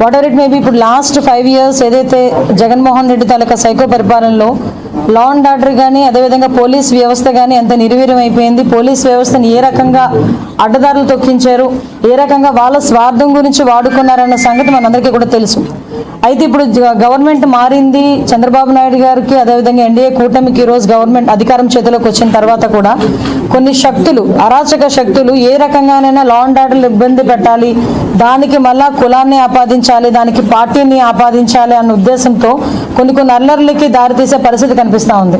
What ever it maybe ఇప్పుడు last five years ఏదైతే జగన్మోహన్ రెడ్డి తాలూకా psycho పరిపాలనలో లా అండ్ ఆర్డర్ కానీ అదేవిధంగా పోలీస్ వ్యవస్థ కానీ ఎంత నిర్వీర్యం అయిపోయింది. పోలీస్ వ్యవస్థను ఏ రకంగా అడ్డదారులు తొక్కించారు? ఏ రకంగా వాళ్ళ స్వార్థం గురించి వాడుకున్నారన్న సంగతి మనందరికీ కూడా తెలుసు. అయితే ఇప్పుడు గవర్నమెంట్ మారింది. చంద్రబాబు నాయుడు గారికి అదేవిధంగా ఎన్డీఏ కూటమికి ఈ రోజు గవర్నమెంట్ అధికారం చేతిలోకి వచ్చిన తర్వాత కూడా కొన్ని శక్తులు అరాచక శక్తులు ఏ రకంగానైనా లా అండ్ ఆర్డర్లు ఇబ్బంది పెట్టాలి. దానికి మళ్ళా కులాన్ని ఆపాదించాలి దానికి పార్టీని ఆపాదించాలి అన్న ఉద్దేశంతో కొన్ని కొన్ని అల్లర్లకి దారితీసే పరిస్థితి కనిపిస్తూ ఉంది.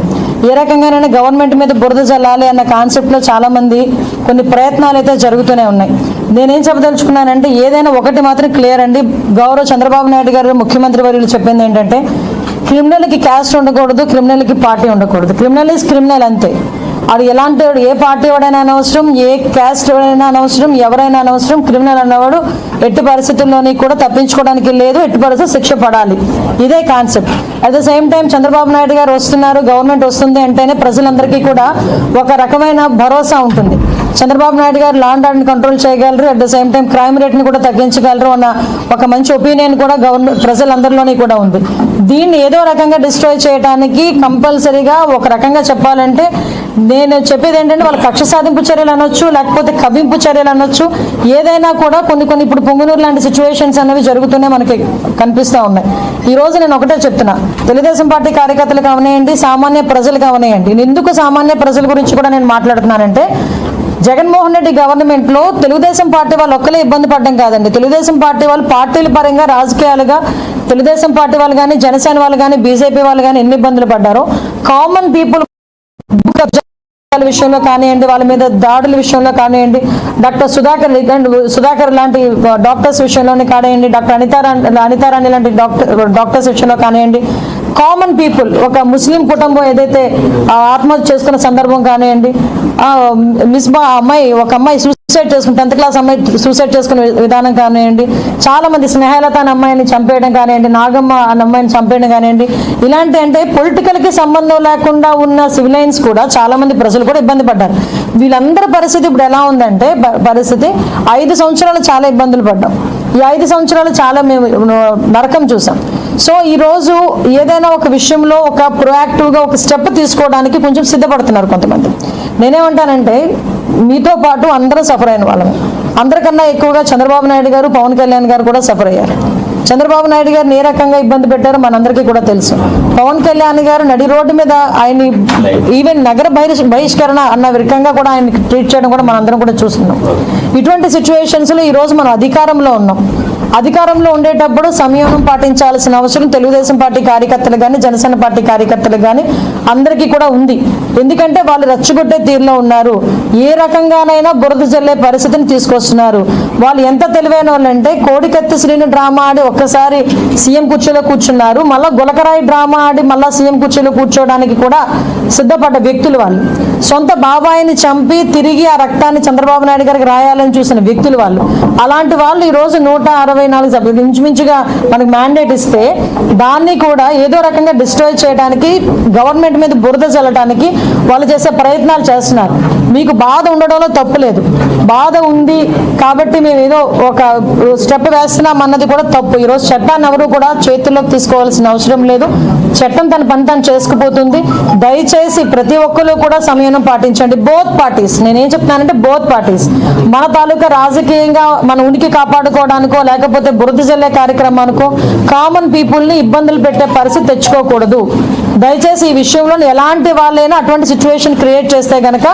ఏ రకంగానైనా గవర్నమెంట్ మీద బురద జల్లాలి అన్న కాన్సెప్ట్లో చాలామంది కొన్ని ప్రయత్నాలు అయితే జరుగుతూనే ఉన్నాయి. నేనేం చెప్పదలుచుకున్నానంటే ఏదైనా ఒకటి మాత్రం క్లియర్ అండి. గౌరవ చంద్రబాబు నాయుడు గారు ముఖ్యమంత్రి వర్యులు చెప్పింది ఏంటంటే క్రిమినల్కి క్యాస్ట్ ఉండకూడదు క్రిమినల్కి పార్టీ ఉండకూడదు. క్రిమినల్ ఈజ్ క్రిమినల్ అంతే. అది ఎలాంటి వాడు, ఏ పార్టీ వాడైనా అనవసరం ఏ క్యాస్ట్ వాడైనా అనవసరం ఎవరైనా అనవసరం క్రిమినల్ అన్నవాడు ఎట్టి పరిస్థితుల్లోని కూడా తప్పించుకోవడానికి లేదు ఎట్టి పరిస్థితి శిక్ష పడాలి. ఇదే concept at the same time Chandrababu Naidu garu వస్తున్నారు గవర్నమెంట్ వస్తుంది అంటేనే ప్రజలందరికీ కూడా ఒక రకమైన భరోసా ఉంటుంది. Chandrababu Naidu garu law and order control చేయగలరు at the same time crime రేట్ని కూడా తగ్గించగలరు అన్న ఒక మంచి ఒపీనియన్ కూడా గవర్నమెంట్ ప్రజలందరిలోనే కూడా ఉంది. దీన్ని ఏదో రకంగా డిస్ట్రాయ్ చేయడానికి కంపల్సరీగా ఒక రకంగా చెప్పాలంటే నేను చెప్పేది ఏంటంటే వాళ్ళ కక్ష సాధింపు చర్యలు అనొచ్చు లేకపోతే కవింపు చర్యలు అనొచ్చు ఏదైనా కూడా కొన్ని కొన్ని ఇప్పుడు పొంగునూరు లాంటి సిచ్యువేషన్స్ అనేవి జరుగుతూనే మనకి కనిపిస్తూ ఉన్నాయి. ఈ రోజు నేను ఒకటే చెప్తున్నా తెలుగుదేశం పార్టీ కార్యకర్తలు కావనేయండి సామాన్య ప్రజలు కావనేయండి నేను ఎందుకు సామాన్య ప్రజల గురించి కూడా నేను మాట్లాడుతున్నానంటే జగన్మోహన్ రెడ్డి గవర్నమెంట్లో తెలుగుదేశం పార్టీ వాళ్ళు ఒక్కలే ఇబ్బంది పడడం కాదండి. తెలుగుదేశం పార్టీ వాళ్ళు పార్టీల పరంగా రాజకీయాలుగా తెలుగుదేశం పార్టీ వాళ్ళు కానీ జనసేన వాళ్ళు కానీ బీజేపీ వాళ్ళు కానీ ఎన్ని ఇబ్బందులు పడ్డారో కామన్ పీపుల్ విషయంలో కానివ్వండి వాళ్ళ మీద దాడుల విషయంలో కానివ్వండి డాక్టర్ సుధాకర్ సుధాకర్ లాంటి డాక్టర్స్ విషయంలోనే కానివ్వండి డాక్టర్ అనితారాణి అనితారాణి లాంటి డాక్టర్ డాక్టర్స్ విషయంలో కానివ్వండి కామన్ పీపుల్ ఒక ముస్లిం కుటుంబం ఏదైతే ఆత్మహత్య చేసుకున్న సందర్భం కానివ్వండి మిస్బా అమ్మాయి ఒక అమ్మాయి సూసైడ్ చేసుకుని టెన్త్ క్లాస్ అమ్మాయి సూసైడ్ చేసుకునే విధానం కానివ్వండి చాలా మంది స్నేహలత అనే అమ్మాయిని చంపేయడం కానివ్వండి నాగమ్మ అనే అమ్మాయిని చంపేయడం కానివ్వండి ఇలాంటి అంటే పొలిటికల్కి సంబంధం లేకుండా ఉన్న సివిలైన్స్ కూడా చాలా మంది ప్రజలు కూడా ఇబ్బంది పడ్డారు. వీళ్ళందరి పరిస్థితి ఇప్పుడు ఎలా ఉందంటే పరిస్థితి ఐదు సంవత్సరాలు చాలా ఇబ్బందులు పడ్డాం. ఈ ఐదు సంవత్సరాలు చాలా మేము నరకం చూసాం. సో ఈరోజు ఏదైనా ఒక విషయంలో ఒక ప్రొయాక్టివ్గా ఒక స్టెప్ తీసుకోవడానికి కొంచెం సిద్ధపడుతున్నారు కొంతమంది. నేనేమంటానంటే మీతో పాటు అందరూ సఫర్ అయిన వాళ్ళమే అందరికన్నా ఎక్కువగా చంద్రబాబు నాయుడు గారు పవన్ కళ్యాణ్ గారు కూడా సఫర్ అయ్యారు. చంద్రబాబు నాయుడు గారు ఏ రకంగా ఇబ్బంది పెట్టారో మనందరికీ కూడా తెలుసు. పవన్ కళ్యాణ్ గారు నడి రోడ్డు మీద ఆయన ఈవెన్ నగర బహిష్ బహిష్కరణ అన్న రకంగా కూడా ఆయనకి ట్రీట్ చేయడం కూడా మనందరం కూడా చూస్తున్నాం. ఇటువంటి సిచ్యువేషన్స్లో ఈరోజు మనం అధికారంలో ఉన్నాం. అధికారంలో ఉండేటప్పుడు సంయమనం పాటించాల్సిన అవసరం తెలుగుదేశం పార్టీ కార్యకర్తలు కానీ జనసేన పార్టీ కార్యకర్తలు కానీ అందరికీ కూడా ఉంది. ఎందుకంటే వాళ్ళు రచ్చగొట్టే తీరులో ఉన్నారు. ఏ రకంగానైనా బురద జల్లే పరిస్థితిని తీసుకొస్తున్నారు. వాళ్ళు ఎంత తెలివైన వాళ్ళంటే కోడికత్తి శ్రీని డ్రామా ఆడి ఒక్కసారి సీఎం కుర్చీలో కూర్చున్నారు. మళ్ళా గులకరాయి డ్రామా ఆడి మళ్ళా సీఎం కుర్చీలో కూర్చోవడానికి కూడా సిద్ధపడ్డ వ్యక్తులు వాళ్ళు. సొంత బాబాయిని చంపి తిరిగి ఆ రక్తాన్ని చంద్రబాబు నాయుడు గారికి రాయాలని చూసిన వ్యక్తులు వాళ్ళు. అలాంటి వాళ్ళు ఈ రోజు నూట అరవై నాలుగు సభ్యులు ఇంచుమించుగా మనకు మ్యాండేట్ ఇస్తే దాన్ని కూడా ఏదో రకంగా డిస్ట్రాయ్ చేయడానికి గవర్నమెంట్ మీద బురద చల్లడానికి వాళ్ళు చేసే ప్రయత్నాలు చేస్తున్నారు. మీకు బాధ ఉండడంలో తప్పు లేదు. బాధ ఉంది కాబట్టి మేము ఏదో ఒక స్టెప్ వేస్తున్నాం అన్నది కూడా తప్పు. ఈరోజు చట్టాన్ని ఎవరు కూడా చేతుల్లోకి తీసుకోవాల్సిన అవసరం లేదు. చట్టం తన పని తను చేసుకుపోతుంది. దయచేసి ప్రతి ఒక్కరు కూడా సంయమనం పాటించండి. బోత్ పార్టీస్ నేనేం చెప్తున్నానంటే బోత్ పార్టీస్ మన తాలూకా రాజకీయంగా మన ఉనికి కాపాడుకోవడానికో లేకపోతే బురద జల్లే కార్యక్రమానికో కామన్ పీపుల్ని ఇబ్బందులు పెట్టే పరిస్థితి తెచ్చుకోకూడదు. దయచేసి ఈ విషయంలో ఎలాంటి వాళ్ళైనా అటువంటి సిచ్యువేషన్ క్రియేట్ చేస్తే గనక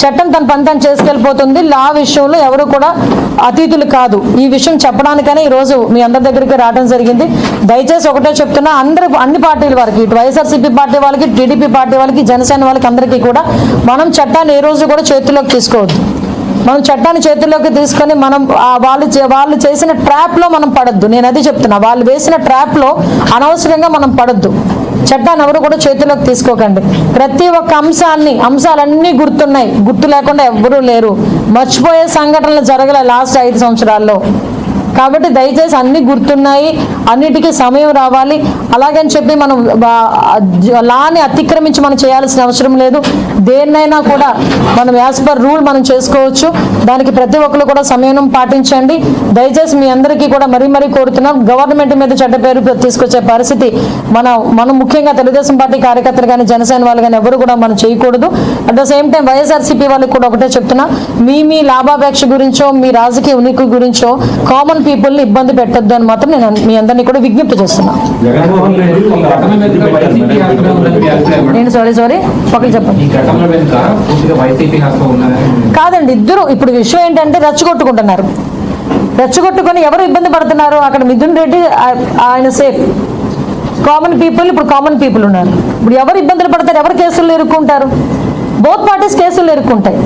చట్టం తన పని తను చేసుకెళ్ళిపోతుంది. లా విషయంలో ఎవరు కూడా అతీతులు కాదు. ఈ విషయం చెప్పడానికనే ఈ రోజు మీ అందరి దగ్గరికి రావడం జరిగింది. దయచేసి ఒకటే చెప్తున్నా అందరి అన్ని పార్టీల వారికి ఇటు వైఎస్ఆర్సీపీ పార్టీ వాళ్ళకి టీడీపీ పార్టీ వాళ్ళకి జనసేన వాళ్ళకి అందరికీ కూడా మనం చట్టాన్ని ఏ రోజు కూడా చేతిలోకి తీసుకోవద్దు. మనం చట్టాన్ని చేతుల్లోకి తీసుకొని మనం వాళ్ళు చే- వాళ్ళు చేసిన ట్రాప్లో మనం పడద్దు. నేను అది చెప్తున్నా వాళ్ళు వేసిన ట్రాప్లో అనవసరంగా మనం పడద్దు. చట్టాన్ని ఎవరు కూడా చేతుల్లోకి తీసుకోకండి. ప్రతి ఒక్క అంశాన్ని అంశాలన్నీ గుర్తున్నాయి. గుర్తు లేకుండా ఎవ్వరూ లేరు. మర్చిపోయే సంఘటనలు జరగలే లాస్ట్ ఐదు సంవత్సరాల్లో. కాబట్టి దయచేసి అన్ని గుర్తున్నాయి అన్నిటికీ సమయం రావాలి. అలాగని చెప్పి మనం లాని అతిక్రమించి మనం చేయాల్సిన అవసరం లేదు. దేన్నైనా కూడా మనం యాజ్ పర్ రూల్ మనం చేసుకోవచ్చు. దానికి ప్రతి ఒక్కరు కూడా సమయం పాటించండి. దయచేసి మీ అందరికీ కూడా మరీ మరీ కోరుతున్నాం. గవర్నమెంట్ మీద చెడ్డ పేరు తీసుకొచ్చే పరిస్థితి మన మనం ముఖ్యంగా తెలుగుదేశం పార్టీ కార్యకర్తలు కానీ జనసేన వాళ్ళు కానీ ఎవరు కూడా మనం చేయకూడదు. At the same time YSRCP వాళ్ళకి కూడా ఒకటే చెప్తున్నా. మీ మీ లాభాపేక్ష గురించో మీ రాజకీయ ఉనికి గురించో కామన్ పీపుల్ని ఇబ్బంది పెట్టొద్దు అని మాత్రం నేను మీ అందరినీ కూడా విజ్ఞప్తి చేస్తున్నా. జగన్మోహన్ రెడ్డి ఒక ఘటన వెనుక వైసీపీ హస్తం ఉందని మీ అభిప్రాయం మేడం? నేను సారీ సారీ ఒకటి చెప్పండి. కాదండి ఇద్దరు ఇప్పుడు విషయం ఏంటంటే రెచ్చగొట్టుకుంటున్నారు. రెచ్చగొట్టుకొని ఎవరు ఇబ్బంది పడుతున్నారు? అక్కడ మిథున్ రెడ్డి ఆయన సేఫ్ కామన్ పీపుల్ ఇప్పుడు కామన్ పీపుల్ ఉన్నారు. ఇప్పుడు ఎవరు ఇబ్బందులు పడతారు? ఎవరు కేసులు ఇరుక్కుంటారు బోత్ పార్టీస్ కేసులు ఇరుక్కుంటాయి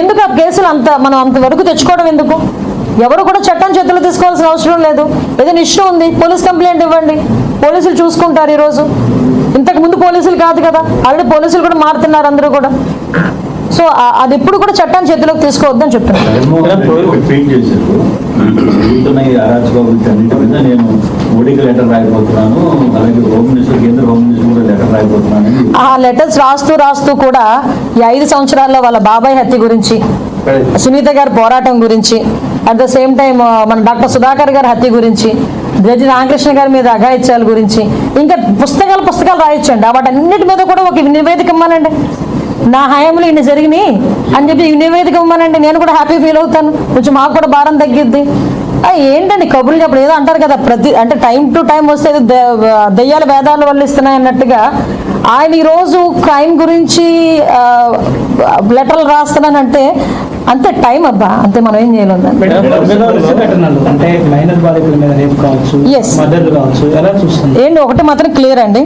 ఎందుకు ఆ కేసులు అంత మనం అంతవరకు తెచ్చుకోవడం ఎందుకు? ఎవరు కూడా చట్టం చేతులు తీసుకోవాల్సిన అవసరం లేదు. ఏదైనా ఇష్యూ ఉంది పోలీస్ కంప్లైంట్ ఇవ్వండి. పోలీసులు చూసుకుంటారు ఈరోజు. ఇంతకు ముందు పోలీసులు కాదు కదా ఆల్రెడీ పోలీసులు కూడా మారుతున్నారు అందరూ కూడా. సో అది ఎప్పుడు కూడా చట్టాన్ని చేతిలోకి తీసుకోవద్దని చెప్తున్నాను రాయబోతున్నానని ఆ లెటర్స్ రాస్తూ రాస్తూ కూడా ఈ ఐదు సంవత్సరాల్లో వాళ్ళ బాబాయ్ హత్య గురించి సునీత గారి పోరాటం గురించి అట్ ద సేమ్ టైం మన డాక్టర్ సుధాకర్ గారి హత్య గురించి జడ్జి రామకృష్ణ గారి మీద అఘాయిత్యాల గురించి ఇంకా పుస్తకాలు పుస్తకాలు రాయొచ్చండి వాటన్నిటి మీద కూడా ఒక నివేదిక ఇవ్వమనండి. నా హయాంలో ఇన్ని జరిగినాయి అని చెప్పి నివేదిక ఇవ్వమనండి. నేను కూడా హ్యాపీ ఫీల్ అవుతాను. కొంచెం మాకు కూడా భారం తగ్గిద్ది. ఏంటండి కబుర్లు చెప్పడం? ఏదో అంటారు కదా ప్రతి అంటే టైం టు టైం వస్తే ఏదో దెయ్యాల వేదాలు వల్లిస్తున్నాయి అన్నట్టుగా. ఆయన ఈరోజు క్రైమ్ గురించి లెటర్లు రాస్తున్నానంటే అంతే టైం అబ్బా అంతే మనం ఏం చేయలేం ఏంటి ఒకటి మాత్రం క్లియర్ అండి.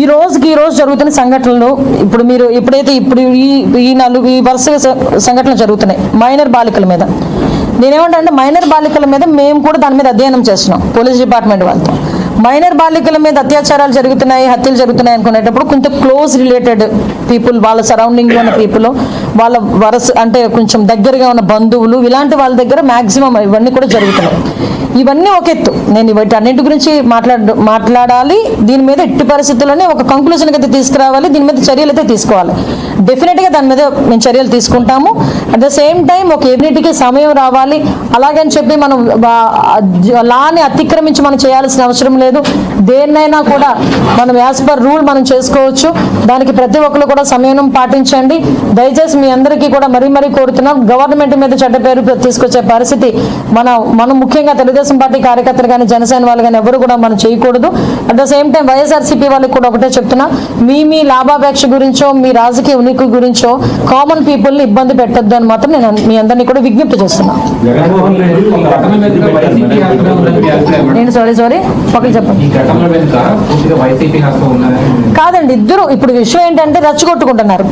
ఈ రోజుకి ఈ రోజు జరుగుతున్న సంఘటనలు ఇప్పుడు మీరు ఇప్పుడైతే ఇప్పుడు ఈ ఈ నలుగు ఈ వరుస సంఘటనలు జరుగుతున్నాయి మైనర్ బాలికల మీద. నేనేమంటా అంటే మైనర్ బాలికల మీద మేము కూడా దాని మీద అధ్యయనం చేస్తున్నాం పోలీస్ డిపార్ట్మెంట్ వాళ్ళతో. మైనర్ బాలికల మీద అత్యాచారాలు జరుగుతున్నాయి హత్యలు జరుగుతున్నాయి అనుకునేటప్పుడు కొంత క్లోజ్ రిలేటెడ్ పీపుల్ వాళ్ళ సరౌండింగ్లో ఉన్న పీపుల్ వాళ్ళ వరస అంటే కొంచెం దగ్గరగా ఉన్న బంధువులు ఇలాంటి వాళ్ళ దగ్గర మాక్సిమం ఇవన్నీ కూడా జరుగుతున్నాయి. ఇవన్నీ ఒక ఎత్తు. నేను వీటి అన్నింటి గురించి మాట్లాడ మాట్లాడాలి. దీని మీద ఎట్టి పరిస్థితుల్లోనే ఒక కంక్లూజన్ అయితే తీసుకురావాలి. దీని మీద చర్యలు అయితే తీసుకోవాలి. డెఫినెట్గా దాని మీద మేము చర్యలు తీసుకుంటాము. అట్ ద సేమ్ టైం ఒక ఎన్నిటికి సమయం రావాలి. అలాగని చెప్పి మనం లాని అతిక్రమించి మనం చేయాల్సిన అవసరం లేదు. దేన్నైనా కూడా మనం యాజ్ పర్ రూల్ మనం చేసుకోవచ్చు. దానికి ప్రతి ఒక్కరు కూడా సమయం పాటించండి. దయచేసి మీ అందరికీ కూడా మరీ మరీ కోరుతున్నాం. గవర్నమెంట్ మీద చెడ్డ పేరు తీసుకొచ్చే పరిస్థితి మన మనం ముఖ్యంగా తెలుగుదేశం పార్టీ కార్యకర్తలు కానీ జనసేన వాళ్ళు కానీ ఎవరు కూడా మనం చేయకూడదు. At the same time YSRCP వాళ్ళకి కూడా ఒకటే చెప్తున్నా. మీ మీ లాభాపేక్ష గురించో మీ రాజకీయ ఉనికి గురించో కామన్ పీపుల్ని ఇబ్బంది పెట్టొద్దు అని మాత్రం నేను మీ అందరినీ కూడా విజ్ఞప్తి చేస్తున్నా. జగన్మోహన్ రెడ్డి ఈ ఒక ఘటన వెనుక వైసీపీ హస్తం ఉందని మీ అభిప్రాయం. మేడం? నేను సారీ సారీ ఒకటి చెప్పండి. కాదండి ఇద్దరు ఇప్పుడు విషయం ఏంటంటే రెచ్చగొట్టుకుంటున్నారు.